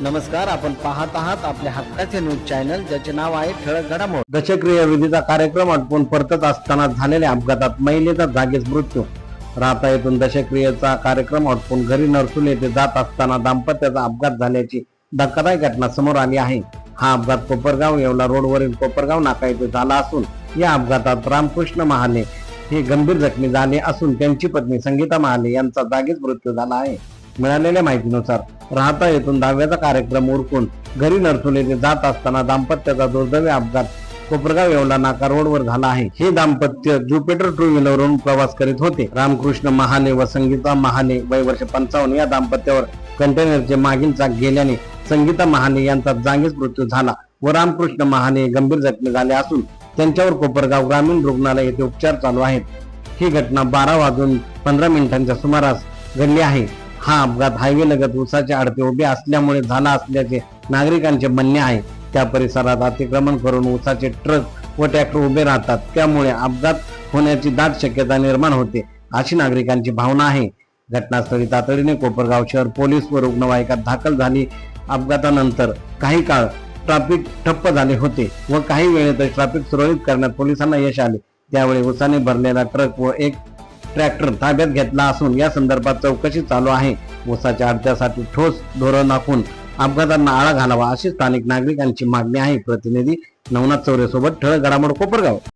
नमस्कार आपण पाहत आहात आपल्या हक्काचे न्यूज चॅनल ज्याचे नाव आहे ठळक घडामोड. दशक्रिया विधीचा कार्यक्रम आटपून परतत असताना झालेल्या अपघातात महिलेचा जागीच मृत्यू. राहता येथून दशक्रियेचा कार्यक्रम आटपून घरी नरसुल येथे जात असताना दाम्पत्याचा अपघात झाल्याची धक्कादायक घटना समोर आली आहे. हा अपघात कोपरगाव येवला रोडवरील कोपरगाव नाका येथे झाला असून या अपघातात रामकृष्ण महाले हे गंभीर जखमी झाले असून त्यांची पत्नी संगीता महाले यांचा जागीच मृत्यू झाला आहे. मिळालेल्या माहितीनुसार राहता येथून दहाव्याचा कार्यक्रम उरकून घरी नरसुल येथे जात असताना दाम्पत्याचा दुर्दैवी अपघात कोपरगाव येवला नाका रोडवर झाला आहे. हे दाम्पत्य ज्युपिटर टू व्हीलरवरून प्रवास करीत होते. रामकृष्ण महाले व संगीता महाले वय वर्ष पंचावन्न या दाम्पत्यावर कंटेनरचे मागील चाक गेल्याने संगीता महाले यांचा जागीच मृत्यू झाला व रामकृष्ण महाले गंभीर जखमी झाले असून त्यांच्यावर कोपरगाव ग्रामीण रुग्णालय येथे उपचार चालू आहेत. ही घटना बारा वाजून पंधरा मिनिटांच्या सुमारास घडली आहे. हा अपघात हायवे लगत उसाचे आडते उभे असल्यामुळे झाला असल्याचे नागरिकांचे म्हणणे आहे. त्या परिसरात अतिक्रमण करून उसाचे ट्रक व ट्रॅक्टर उभे राहतात. त्यामुळे अपघात होण्याची दाट शक्यता निर्माण होते अशी नागरिकांची भावना आहे. घटनास्थळी तातडीने कोपरगाव शहर पोलीस व रुग्णवाहिका दाखल झाली. अपघातानंतर काही काळ ट्रॅफिक ठप्प झाले होते व काही वेळेतच ट्रॅफिक सुरळीत करण्यात पोलिसांना यश आले. त्यावेळी उसाने भरलेला ट्रक व एक ट्रॅक्टर ताब्यात घेतला असून या संदर्भात चौकशी चालू आहे. ऊसाच्या अडत्यासाठी ठोस धोरण आखून अपघातांना आळा घालावा अशी स्थानिक नागरिकांची मागणी आहे. प्रतिनिधी नवनाथ चौरे सोबत ठळक घडामोड कोपरगाव.